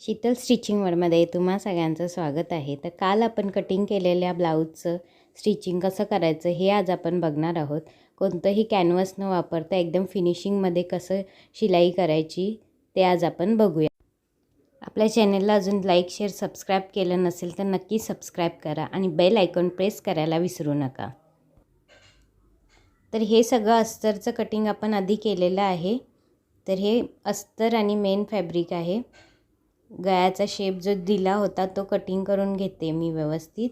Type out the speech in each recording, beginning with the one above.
Sheetal stitching वर्डमध्ये तुम्हा सगळ्यांचं स्वागत आहे. तर काल आपण कटिंग केलेल्या ब्लाऊजचं स्टिचिंग कसं करायचं हे आज आपण बघणार आहोत. कोणतंही कॅनव्हस न वापरता एकदम फिनिशिंगमध्ये कसं शिलाई करायची ते आज आपण बघूया. आपल्या चॅनलला अजून लाईक शेअर सबस्क्राईब केलं नसेल तर नक्की सबस्क्राईब करा आणि बेल आयकॉन प्रेस करायला विसरू नका. तर हे सगळं अस्तरचं कटिंग आपण आधी केलेलं आहे. तर हे अस्तर आणि मेन फॅब्रिक आहे. गळ्याचा शेप जो दिला होता तो कटिंग करून घेते मी व्यवस्थित.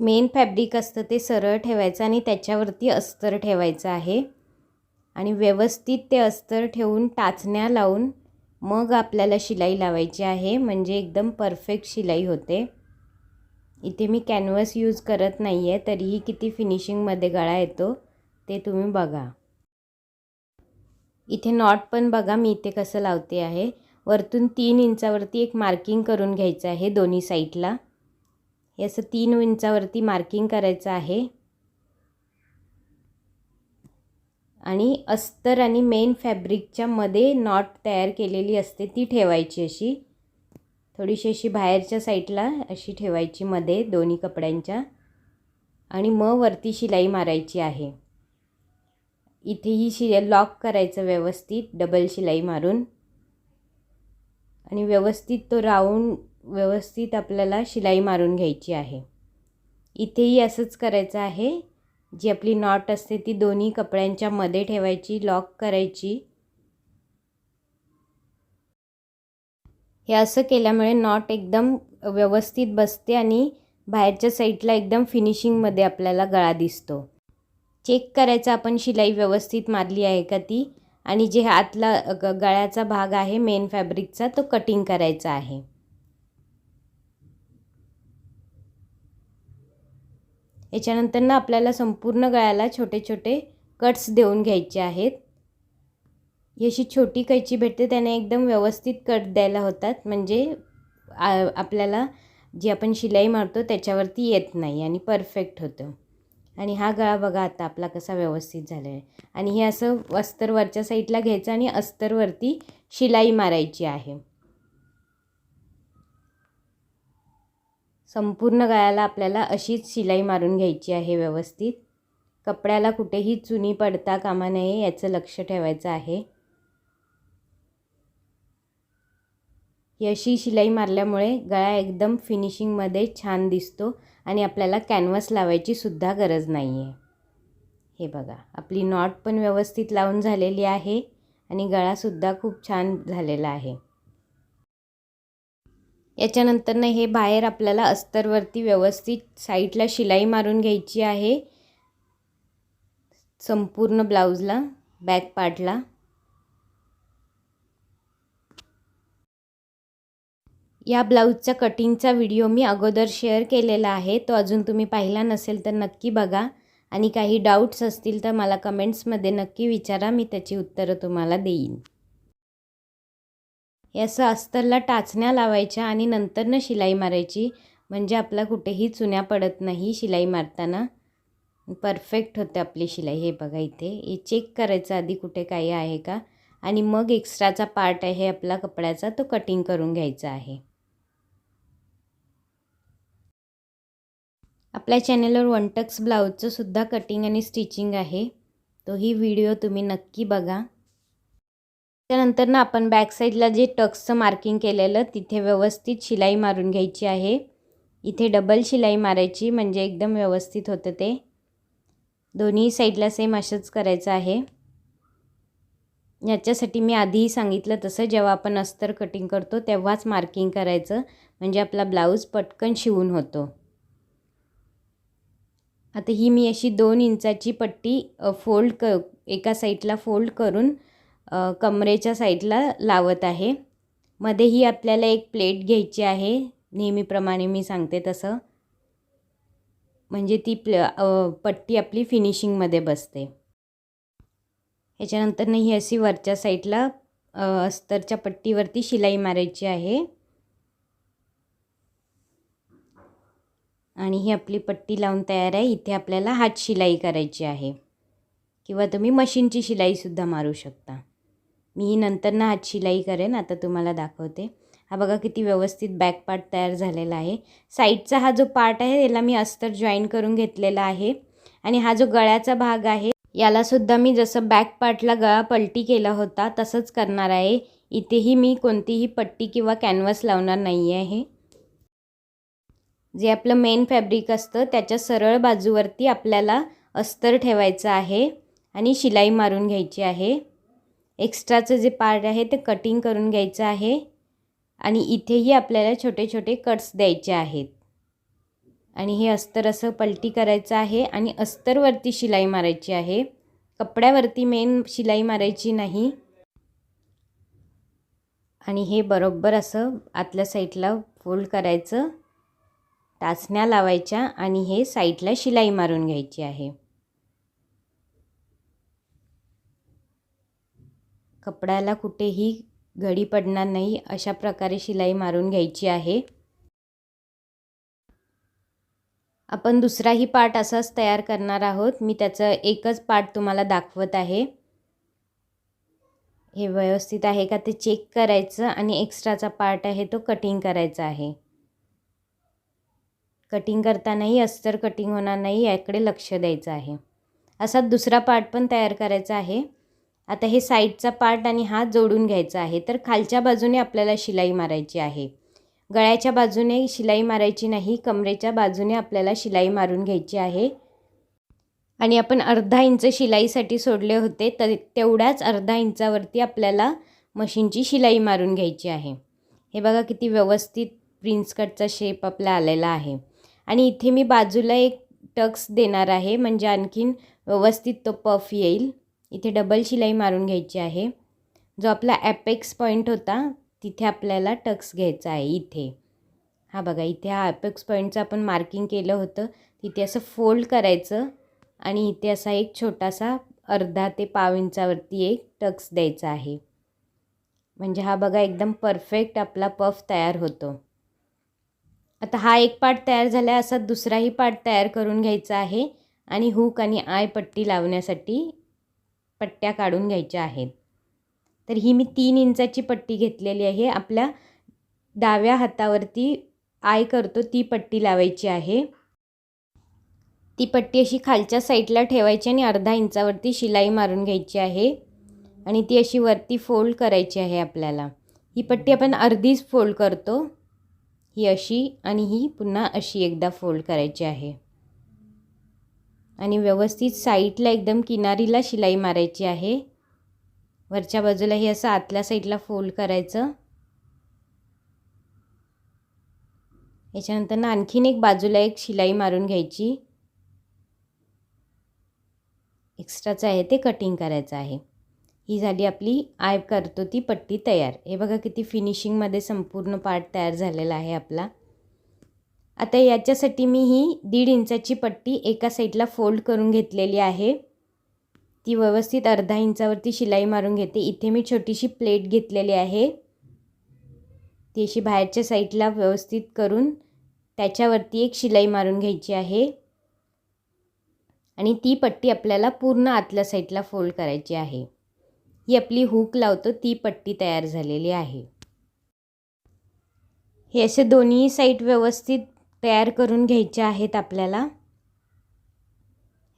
मेन फॅब्रिक असतं ते सरळ ठेवायचं आणि त्याच्यावरती अस्तर ठेवायचं आहे. आणि व्यवस्थित ते अस्तर ठेवून टाचण्या लावून मग आपल्याला शिलाई लावायची आहे. म्हणजे एकदम परफेक्ट शिलाई होते. इथे मी कॅनव्हस यूज करत नाही आहे तरीही किती फिनिशिंगमध्ये गळा येतो ते तुम्ही बघा. इथे नॉट पण बघा मी इथे कसं लावते आहे. वरतून तीन इंचावरती एक मार्किंग करून घ्यायचं आहे दोन्ही साईडला हे असं तीन इंचावरती मार्किंग करायचं आहे. आणि अस्तर आणि मेन फॅब्रिकच्या मध्ये नॉट तयार केलेली असते ती ठेवायची अशी. थोडीशी अशी बाहेरच्या साईडला अशी ठेवायची मध्ये दोन्ही कपड्यांच्या. आणि मग वरती शिलाई मारायची आहे. इथेही शि लॉक करायचं व्यवस्थित डबल शिलाई मारून. आणि व्यवस्थित तो राऊंड व्यवस्थित आपल्याला शिलाई मारून घ्यायची आहे. इथेही असंच करायचं आहे. जी आपली नॉट असते ती दोन्ही कपड्यांच्या मध्ये ठेवायची लॉक करायची. हे असं केल्यामुळे नॉट एकदम व्यवस्थित बसते आणि बाहेरच्या साईडला एकदम फिनिशिंगमध्ये आपल्याला गळा दिसतो. चेक करायचं आपण शिलाई व्यवस्थित मारली आहे का ती? आणि जे आतला ग गळ्याचा भाग आहे मेन फॅब्रिकचा तो कटिंग करायचा आहे. याच्यानंतर ना आपल्याला संपूर्ण गळ्याला छोटे छोटे कट्स देऊन घ्यायचे आहेत. अशी छोटी कैची भेटते त्याने एकदम व्यवस्थित कट द्यायला होतात. म्हणजे आपल्याला जी आपण शिलाई मारतो त्याच्यावरती येत नाही आणि परफेक्ट होतं. आणि हा गळा बघा आता आपला कसा व्यवस्थित झाला आहे आणि हे असं अस्तरवरच्या साईडला घ्यायचं आणि अस्तरवरती शिलाई मारायची आहे. संपूर्ण गळ्याला आपल्याला अशीच शिलाई मारून घ्यायची आहे व्यवस्थित. कपड्याला कुठेही चुनी पडता कामा नये याचं लक्ष ठेवायचं आहे. ही अशी शिलाई मारल्यामुळे गळा एकदम फिनिशिंगमध्ये छान दिसतो. आणि आपल्याला कॅनव्हस लावायची सुद्धा गरज नाही आहे हे बघा आपली नॉट पण व्यवस्थित लावून झालेली आहे आणि गळासुद्धा खूप छान झालेला आहे. याच्यानंतरनं हे बाहेर आपल्याला अस्तरवरती व्यवस्थित साईडला शिलाई मारून घ्यायची आहे. संपूर्ण ब्लाऊजला बॅक पार्टला या ब्लाऊजचा कटिंगचा व्हिडिओ मी अगोदर शेअर केलेला आहे. तो अजून तुम्ही पाहिला नसेल तर नक्की बघा. आणि काही डाऊट्स असतील तर मला कमेंट्समध्ये नक्की विचारा. मी त्याची उत्तरं तुम्हाला देईन. याचं अस्तरला टाचण्या लावायच्या आणि नंतरनं शिलाई मारायची. म्हणजे आपला कुठेही चुन्या पडत नाही शिलाई मारताना. परफेक्ट होते आपली शिलाई. हे बघा इथे. हे चेक करायचं आधी कुठे काही आहे का. आणि मग एक्स्ट्राचा पार्ट आहे आपला कपड्याचा. तो कटिंग करून घ्यायचा आहे. आपल्या चॅनलवर वन टक्स ब्लाऊजचं सुद्धा कटिंग आणि स्टिचिंग आहे. तोही व्हिडिओ तुम्ही नक्की बघा. त्यानंतर ना आपण बॅक साईडला जे टक्सचं मार्किंग केलेलं तिथे व्यवस्थित शिलाई मारून घ्यायची आहे. इथे डबल शिलाई मारायची म्हणजे एकदम व्यवस्थित होतं ते. दोन्ही साईडला सेम असंच करायचं आहे. याच्यासाठी मी आधीही सांगितलं तसं जेव्हा आपण अस्तर कटिंग करतो तेव्हाच मार्किंग करायचं. म्हणजे आपला ब्लाऊज पटकन शिवून होतो. आता ही मी अशी दोन इंचाची पट्टी फोल्ड क एका साईडला फोल्ड करून कमरेच्या साईडला लावत आहे. मध्ये ही आपल्याला एक प्लेट घ्यायची आहे नेहमीप्रमाणे मी सांगते तसं. म्हणजे ती प्ल पट्टी आपली फिनिशिंगमध्ये बसते. ह्याच्यानंतरनं ही अशी वरच्या साईडला अस्तरच्या पट्टीवरती शिलाई मारायची आहे. आणि ही आपली पट्टी लावून तयार आहे. इथे आपल्याला हात शिलाई करायची आहे. किंवा तुम्ही मशीनची शिलाईसुद्धा मारू शकता. मी ही नंतर ना हात शिलाई करेन. आता तुम्हाला दाखवते. हा बघा किती व्यवस्थित बॅक पार्ट तयार झालेला आहे. साईडचा हा जो पार्ट आहे याला मी अस्तर जॉईन करून घेतलेला आहे. आणि हा जो गळ्याचा भाग आहे यालासुद्धा मी जसं बॅक पार्टला गळा पलटी केला होता तसंच करणार आहे. इथेही मी कोणतीही पट्टी किंवा कॅनव्हास लावणार नाही आहे जे आपलं मेन फॅब्रिक असतं त्याच्या सरळ बाजूवरती आपल्याला अस्तर ठेवायचं आहे आणि शिलाई मारून घ्यायची आहे. एक्स्ट्राचं जे पार्ट आहे ते कटिंग करून घ्यायचं आहे आणि इथेही आपल्याला छोटे छोटे कट्स द्यायचे आहेत. आणि हे अस्तर असं पलटी करायचं आहे आणि अस्तरवरती शिलाई मारायची आहे. कपड्यावरती मेन शिलाई मारायची नाही. आणि हे बरोबर असं आतल्या साईडला फोल्ड करायचं. टाचण्या लावायच्या आणि हे साईडला शिलाई मारून घ्यायची आहे. कपड्याला कुठेही घडी पडणार नाही अशा प्रकारे शिलाई मारून घ्यायची आहे. आपण दुसराही पार्ट असाच तयार करणार आहोत. मी त्याचं एकच पार्ट तुम्हाला दाखवत आहे. हे व्यवस्थित आहे का ते चेक करायचं आणि एक्स्ट्राचा पार्ट आहे तो कटिंग करायचा आहे. कटिंग करतानाही अस्तर कटिंग होणार नाही याकडे लक्ष द्यायचं आहे. असा दुसरा पार्ट पण तयार करायचा आहे. आता हे साईडचा पार्ट आणि हात जोडून घ्यायचा आहे तर खालच्या बाजूने आपल्याला शिलाई मारायची आहे. गळ्याच्या बाजूने शिलाई मारायची नाही कमरेच्या बाजूने आपल्याला शिलाई मारून घ्यायची आहे. आणि आपण अर्धा इंच शिलाईसाठी सोडले होते तर तेवढ्याच अर्धा इंचावरती आपल्याला मशीनची शिलाई मारून घ्यायची आहे. हे बघा किती व्यवस्थित प्रिन्स कटचा शेप आपला आलेला आहे. आणि इथे मी बाजूला एक टक्स देणार आहे म्हणजे आणखीन व्यवस्थित तो पफ येईल. इथे डबल शिलाई मारून घ्यायची आहे. जो आपला ॲपेक्स पॉईंट होता तिथे आपल्याला टक्स घ्यायचा आहे इथे. हा बघा इथे हा ॲपेक्स पॉईंटचं आपण मार्किंग केलं होतं. तिथे असं फोल्ड करायचं आणि इथे असा एक छोटासा अर्धा ते पाव इंचावरती एक टक्स द्यायचा आहे. म्हणजे हा बघा एकदम परफेक्ट आपला पफ तयार होतो. आता हा एक पार्ट तयार झाला असा दुसराही पार्ट तयार करून घ्यायचा आहे आणि हुक आणि आय पट्टी लावण्यासाठी पट्ट्या काढून घ्यायच्या आहेत. तर ही मी तीन इंचाची पट्टी घेतलेली आहे. आपल्या डाव्या हातावरती आय करतो ती पट्टी लावायची आहे. ती पट्टी अशी खालच्या साईडला ठेवायची आणि अर्धा इंचावरती शिलाई मारून घ्यायची आहे. आणि ती अशी वरती फोल्ड करायची आहे आपल्याला. ही पट्टी आपण अर्धीच फोल्ड करतो. ही अशी आणि ही पुन्हा अशी एकदा फोल्ड करायची आहे. आणि व्यवस्थित साईडला एकदम किनारीला शिलाई मारायची आहे. वरच्या बाजूला हे असं आतल्या साईडला फोल्ड करायचं. याच्यानंतर ना आणखीन एक बाजूला एक शिलाई मारून घ्यायची. एक्स्ट्राचं आहे ते कटिंग करायचं आहे. ही झाली आपली आय करतो ती पट्टी तयार. हे बघा किती फिनिशिंगमध्ये संपूर्ण पार्ट तयार झालेला आहे आपला. आता याच्यासाठी मी ही दीड इंचाची पट्टी एका साईडला फोल्ड करून घेतलेली आहे. ती व्यवस्थित अर्धा इंचावरती शिलाई मारून घेते. इथे मी छोटीशी प्लेट घेतलेली आहे. ती अशी बाहेरच्या साईडला व्यवस्थित करून त्याच्यावरती एक शिलाई मारून घ्यायची आहे. आणि ती पट्टी आपल्याला पूर्ण आतल्या साईडला फोल्ड करायची आहे. ही आपली हूक लावतो ती पट्टी तयार झालेली आहे. हे असे दोन्ही साईट व्यवस्थित तयार करून घ्यायचे आहेत आपल्याला.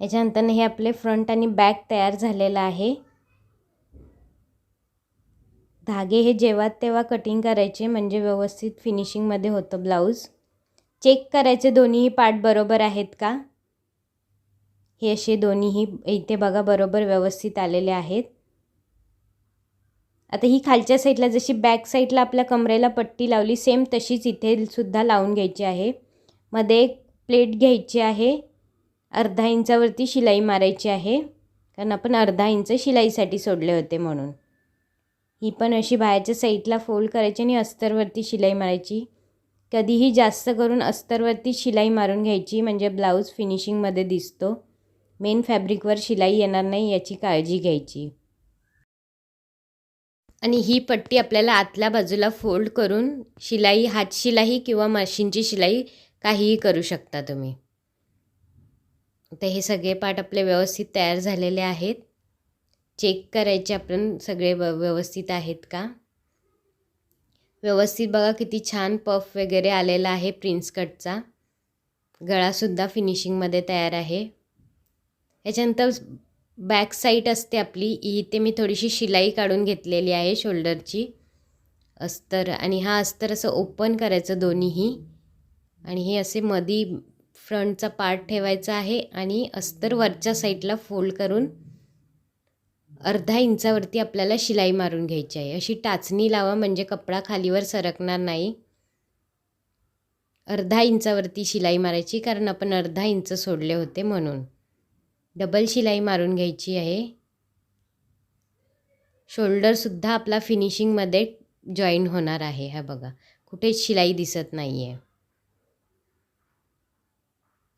याच्यानंतर हे आपले फ्रंट आणि बॅक तयार झालेलं आहे. धागे हे जेव्हा तेव्हा कटिंग करायचे म्हणजे व्यवस्थित फिनिशिंगमध्ये होतं ब्लाऊज चेक करायचे दोन्हीही पार्ट बरोबर आहेत का? हे असे दोन्हीही इथे बघा बरोबर व्यवस्थित आलेले आहेत. आता ही खालच्या साईडला जशी बॅक साईडला आपल्या कमरेला पट्टी लावली सेम तशीच इथे सुद्धा लावून घ्यायची आहे. मध्ये एक प्लेट घ्यायची आहे. अर्धा इंचावरती शिलाई मारायची आहे. कारण आपण अर्धा इंच शिलाईसाठी सोडले होते म्हणून. ही पण अशी बाहेरच्या साईडला फोल्ड करायची आणि अस्तरवरती शिलाई मारायची. कधीही जास्त करून अस्तरवरती शिलाई मारून घ्यायची म्हणजे ब्लाऊज फिनिशिंगमध्ये दिसतो. मेन फॅब्रिकवर शिलाई येणार नाही याची काळजी घ्यायची. आणि ही पट्टी आपल्याला आतल्या बाजूला फोल्ड करून शिलाई हातशिलाई किंवा मशीनची शिलाई काहीही करू शकता तुम्ही. तर हे सगळे पार्ट आपले व्यवस्थित तयार झालेले आहेत. चेक करायचे आपण सगळे व व्यवस्थित आहेत का? व्यवस्थित बघा किती छान पफ वगैरे आलेला आहे प्रिन्स कटचा. गळासुद्धा फिनिशिंगमध्ये तयार आहे. याच्यानंतर बॅक साईड असते आपली. इथे मी थोडीशी शिलाई काढून घेतलेली आहे शोल्डरची. अस्तर आणि हा अस्तर असं ओपन करायचं दोन्हीही. आणि हे असे मधी फ्रंटचा पार्ट ठेवायचा आहे आणि अस्तर वरच्या साईडला फोल्ड करून अर्धा इंचावरती आपल्याला शिलाई मारून घ्यायची आहे. अशी टाचणी लावा म्हणजे कपडा खालीवर सरकणार नाही. अर्धा इंचावरती शिलाई मारायची कारण आपण अर्धा इंच सोडले होते म्हणून. डबल शिलाई मारून घ्यायची आहे. शोल्डरसुद्धा आपला फिनिशिंगमध्ये जॉईन होणार आहे. हा बघा कुठेच शिलाई दिसत नाही आहे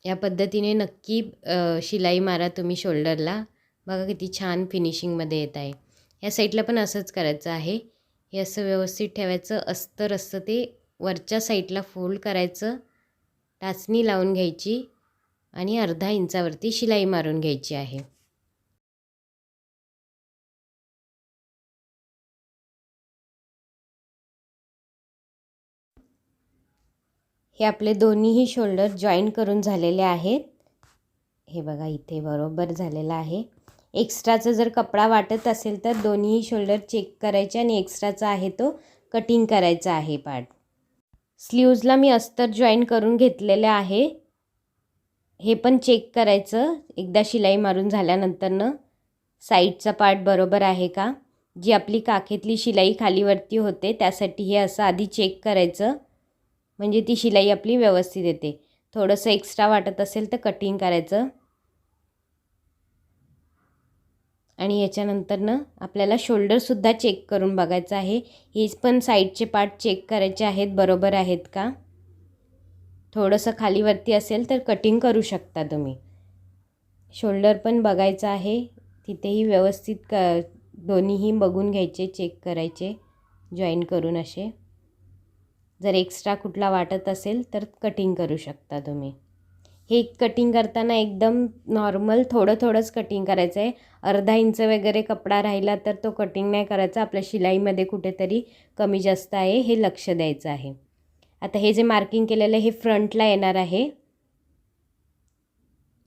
या पद्धतीने नक्की शिलाई मारा तुम्ही शोल्डरला. बघा किती छान फिनिशिंगमध्ये येत आहे. या साईडला पण असंच करायचं आहे. हे असं व्यवस्थित ठेवायचं अस्तर असतं ते. वरच्या साईडला फोल्ड करायचं. टाचणी लावून घ्यायची. आणि अर्धा इंचावरती शिलाई मारून घ्यायची आहे. हे आपले दोन्हीही शोल्डर जॉईन करून झालेले आहेत. हे बघा इथे बरोबर झालेलं आहे. एक्स्ट्राचा जर कपडा वाटत असेल तर दोन्हीही शोल्डर चेक करायचे आणि एक्स्ट्राचा आहे तो कटिंग करायचा आहे पार्ट. स्लीव्जला मी अस्तर जॉईन करून घेतलेले आहे. हे पण चेक करायचं. एकदा शिलाई मारून झाल्यानंतरनं साईडचा पार्ट बरोबर आहे का? जी आपली काखेतली शिलाई खालीवरती होते त्यासाठी हे असं आधी चेक करायचं. म्हणजे ती शिलाई आपली व्यवस्थित येते. थोडंसं एक्स्ट्रा वाटत असेल तर कटिंग करायचं. आणि याच्यानंतरनं आपल्याला शोल्डरसुद्धा चेक करून बघायचं आहे. हेच पण साईडचे पार्ट चेक करायचे आहेत. बरोबर आहेत का? थोडंसं खालीवरती असेल तर कटिंग करू शकता तुम्ही. शोल्डर पण बघायचं आहे. तिथेही व्यवस्थित क दोन्हीही बघून घ्यायचे चेक करायचे जॉईन करून असे. जर एक्स्ट्रा कुठला वाटत असेल तर कटिंग करू शकता तुम्ही. हे कटिंग करताना एकदम नॉर्मल थोडं थोडंच कटिंग करायचं आहे. अर्धा इंच वगैरे कपडा राहिला तर तो कटिंग नाही करायचा. आपल्या शिलाईमध्ये कुठेतरी कमी जास्त आहे हे लक्ष द्यायचं आहे. आता हे जे मार्किंग केलेलं आहे हे फ्रंटला येणार आहे.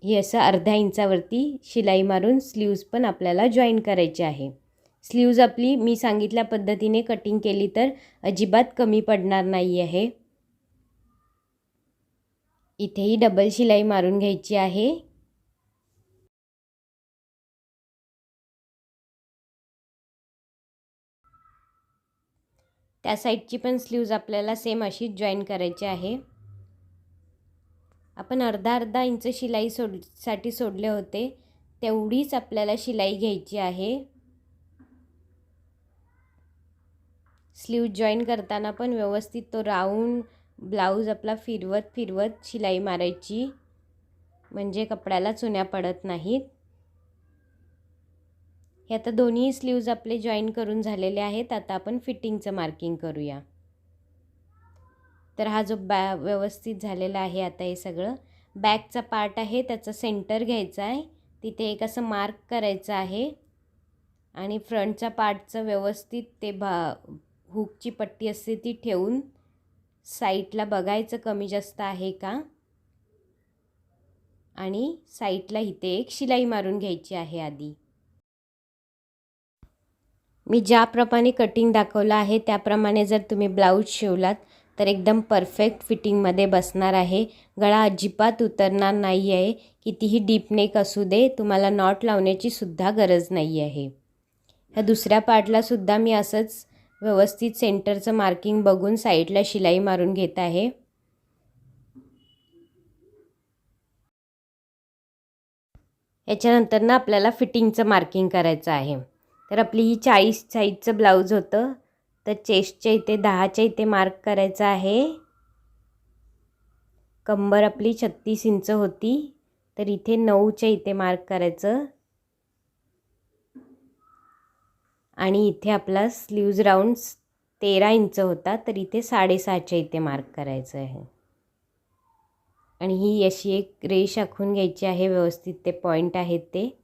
हे असं अर्ध्या इंचावरती शिलाई मारून स्लीव्ज पण आपल्याला जॉईन करायचे आहे. स्लीव्ज आपली मी सांगितल्या पद्धतीने कटिंग केली तर अजिबात कमी पडणार नाही आहे. इथेही डबल शिलाई मारून घ्यायची आहे. त्या साईडची पण स्लीव्ज आपल्याला सेम अशीच जॉईन करायची आहे. आपण अर्धा अर्धा इंच शिलाई सोडसाठी सोडले होते. तेवढीच आपल्याला शिलाई घ्यायची आहे. स्लीव जॉईन करताना पण व्यवस्थित तो राऊंड ब्लाऊज आपला फिरवत फिरवत शिलाई मारायची. म्हणजे कपड्याला चुन्या पडत नाहीत. हे आता दोन्ही स्लीव्ज आपले जॉईन करून झालेले आहेत. आता आपण फिटिंगचं मार्किंग करूया. तर हा जो बॅ व्यवस्थित झालेला आहे आता हे सगळं. बॅकचा पार्ट आहे त्याचा सेंटर घ्यायचा आहे. तिथे एक असं मार्क करायचं आहे. आणि फ्रंटच्या पार्टचं व्यवस्थित ते भा हुकची पट्टी असते ती ठेवून साईटला बघायचं कमी जास्त आहे का? आणि साईटला इथे एक शिलाई मारून घ्यायची आहे आधी. मी ज्याप्रमाणे कटिंग दाखवलं आहे त्याप्रमाणे जर तुम्ही ब्लाऊज शिवलात तर एकदम परफेक्ट फिटिंगमध्ये बसणार आहे. गळा अजिबात उतरणार नाही आहे. कितीही डीप नेक असू दे तुम्हाला नॉट लावण्याची सुद्धा गरज नाही आहे. ह्या दुसऱ्या पार्टलासुद्धा मी असंच व्यवस्थित सेंटरचं मार्किंग बघून साईडला शिलाई मारून घेत आहे. याच्यानंतर ना आपल्याला फिटिंगचं मार्किंग करायचं आहे. तर आपली ही चाळीस साईजचं ब्लाऊज होतं. तर चेस्टच्या इथे दहाच्या इथे मार्क करायचं आहे. कंबर आपली छत्तीस इंच होती. तर इथे नऊच्या इथे मार्क करायचं. आणि इथे आपला स्लीव्ज राऊंड तेरा इंच होता. तर इथे साडेसहाच्या इथे मार्क करायचं आहे. आणि ही अशी एक रेश आखून घ्यायची आहे. व्यवस्थित ते पॉईंट आहेत ते.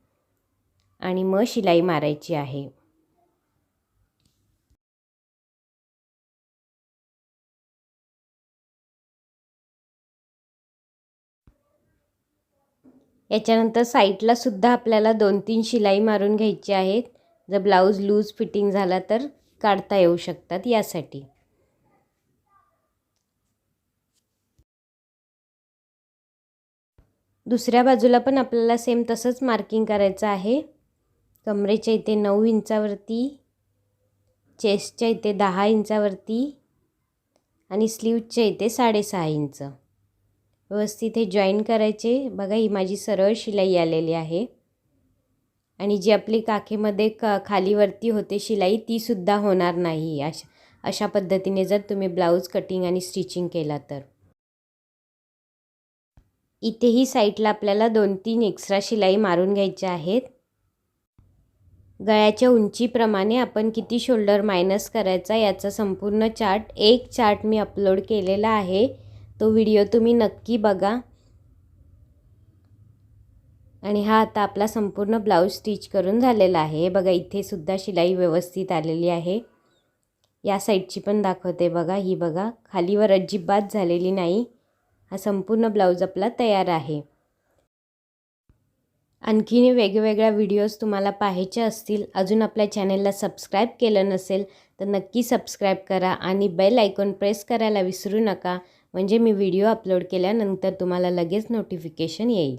आणि मग शिलाई मारायची आहे. याच्यानंतर साईडला सुद्धा आपल्याला दोन तीन शिलाई मारून घ्यायची आहेत. जर ब्लाऊज लूज फिटिंग झाला तर काढता येऊ शकतात यासाठी. दुसऱ्या बाजूला पण आपल्याला सेम तसंच मार्किंग करायचं आहे. कमरेच्या इथे नऊ इंचावरती चेस्टच्या इथे दहा इंचावरती आणि स्लीवच्या इथे साडेसहा इंच. व्यवस्थित हे जॉईन करायचे. बघा ही माझी सरळ शिलाई आलेली आहे. आणि जी आपली काखेमध्ये क खालीवरती होते शिलाई तीसुद्धा होणार नाही. अशा अशा पद्धतीने जर तुम्ही ब्लाऊज कटिंग आणि स्टिचिंग केला तर. इथेही साईडला आपल्याला दोन तीन एक्स्ट्रा शिलाई मारून घ्यायच्या आहेत. गळ्याच्या उंचीप्रमाणे आपण किती शोल्डर मायनस करायचा याचा संपूर्ण चार्ट एक चार्ट मी अपलोड केलेला आहे. तो व्हिडिओ तुम्ही नक्की बघा. आणि हा आता आपला संपूर्ण ब्लाऊज स्टिच करून झालेला आहे. हे बघा इथे सुद्धा शिलाई व्यवस्थित आलेली आहे. या साईडची पण दाखवते बघा. ही बघा खालीवर अजिबात झालेली नाही. हा संपूर्ण ब्लाऊज आपला तयार आहे. आणखीन वेगवेगळ्या व्हिडिओज तुम्हाला पाहायचे असतील अजून आपल्या चॅनलला सबस्क्राईब केलं नसेल तर नक्की सबस्क्राईब करा आणि बेल आयकॉन प्रेस करायला विसरू नका. म्हणजे मी व्हिडिओ अपलोड केल्यानंतर तुम्हाला लगेच नोटिफिकेशन येईल.